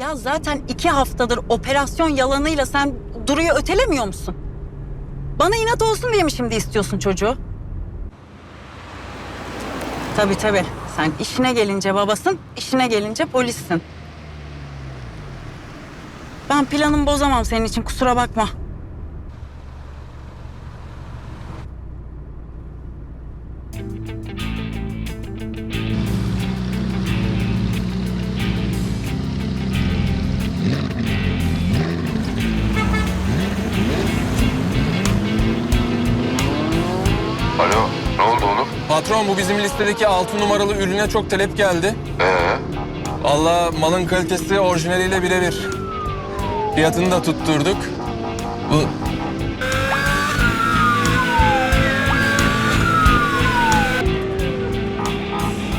Ya zaten iki haftadır operasyon yalanıyla sen Duru'yu ötelemiyor musun? Bana inat olsun diye mi şimdi istiyorsun çocuğu? Tabii tabii. Sen işine gelince babasın, işine gelince polissin. Ben planımı bozamam senin için kusura bakma. Alo, ne oldu Onur? Patron bu bizim listedeki 6 numaralı ürüne çok talep geldi. Ee, Vallahi malın kalitesi orijinaliyle birebir. Fiyatını da tutturduk. Bu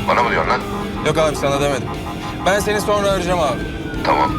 bana mı diyorsun lan? yok abi sana demedim. Ben seni sonra arayacağım abi. Tamam.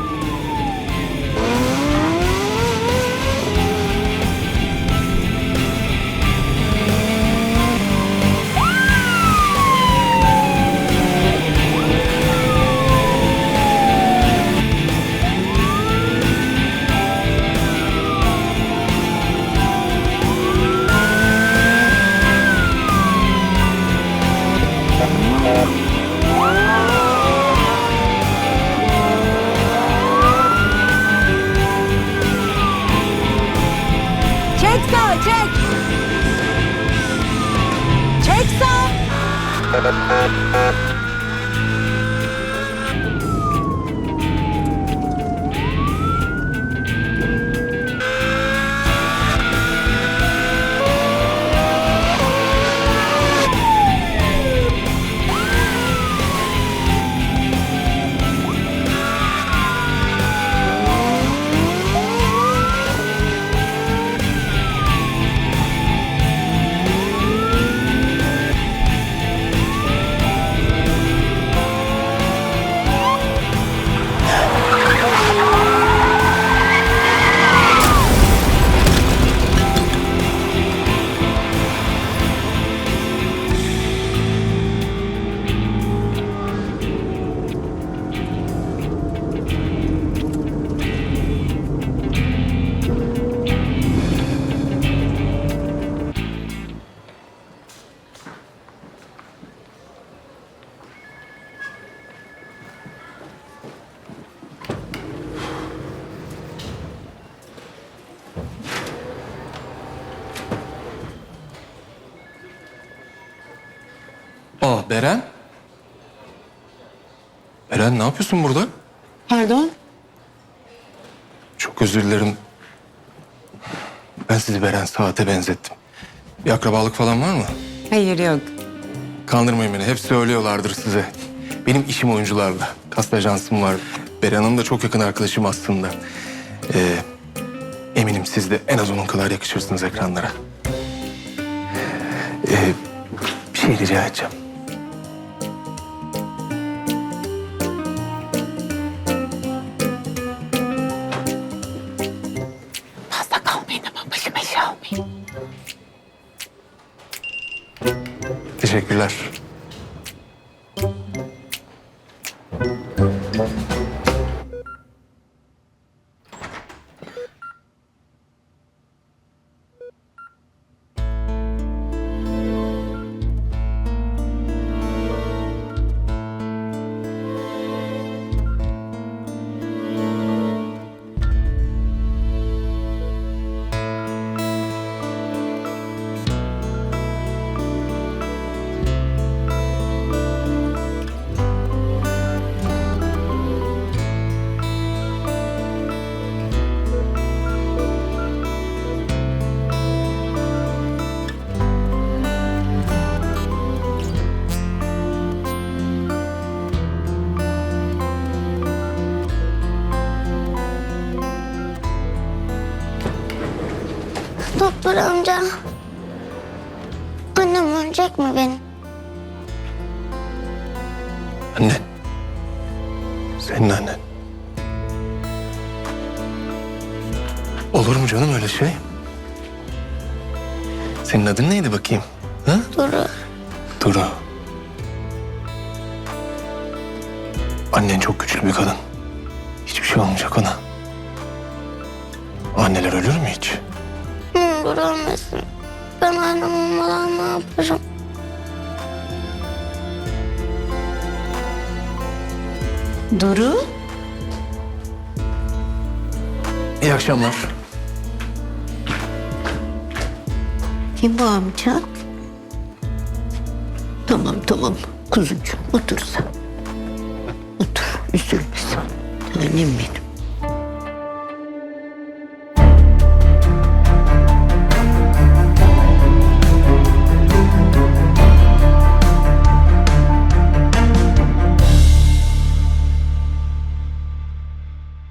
Thank you. Aa Beren. Beren ne yapıyorsun burada? Pardon? Çok özür dilerim. Ben sizi Beren Saat'e benzettim. Bir akrabalık falan var mı? Hayır yok. Kandırmayın beni. Hep söylüyorlardır size. Benim işim oyuncularla. Kast ajansım var. Beren Hanım da çok yakın arkadaşım aslında. Ee, eminim siz de en az onun kadar yakışırsınız ekranlara. Ee, bir şey rica edeceğim. Teşekkürler. Doktor amca. Annem ölecek mi benim? Annen. Senin annen. Olur mu canım öyle şey? Senin adın neydi bakayım? Ha? Duru. Duru. Annen çok güçlü bir kadın. Hiç şey olmayacak ona. Anneler ölür mü hiç? Ne olur ölmesin. Ben annem olmadan ne yaparım? Duru, İyi akşamlar. kim bu amca? Tamam tamam kuzucuğum otur sen. Otur üzülme sen. Tanem benim.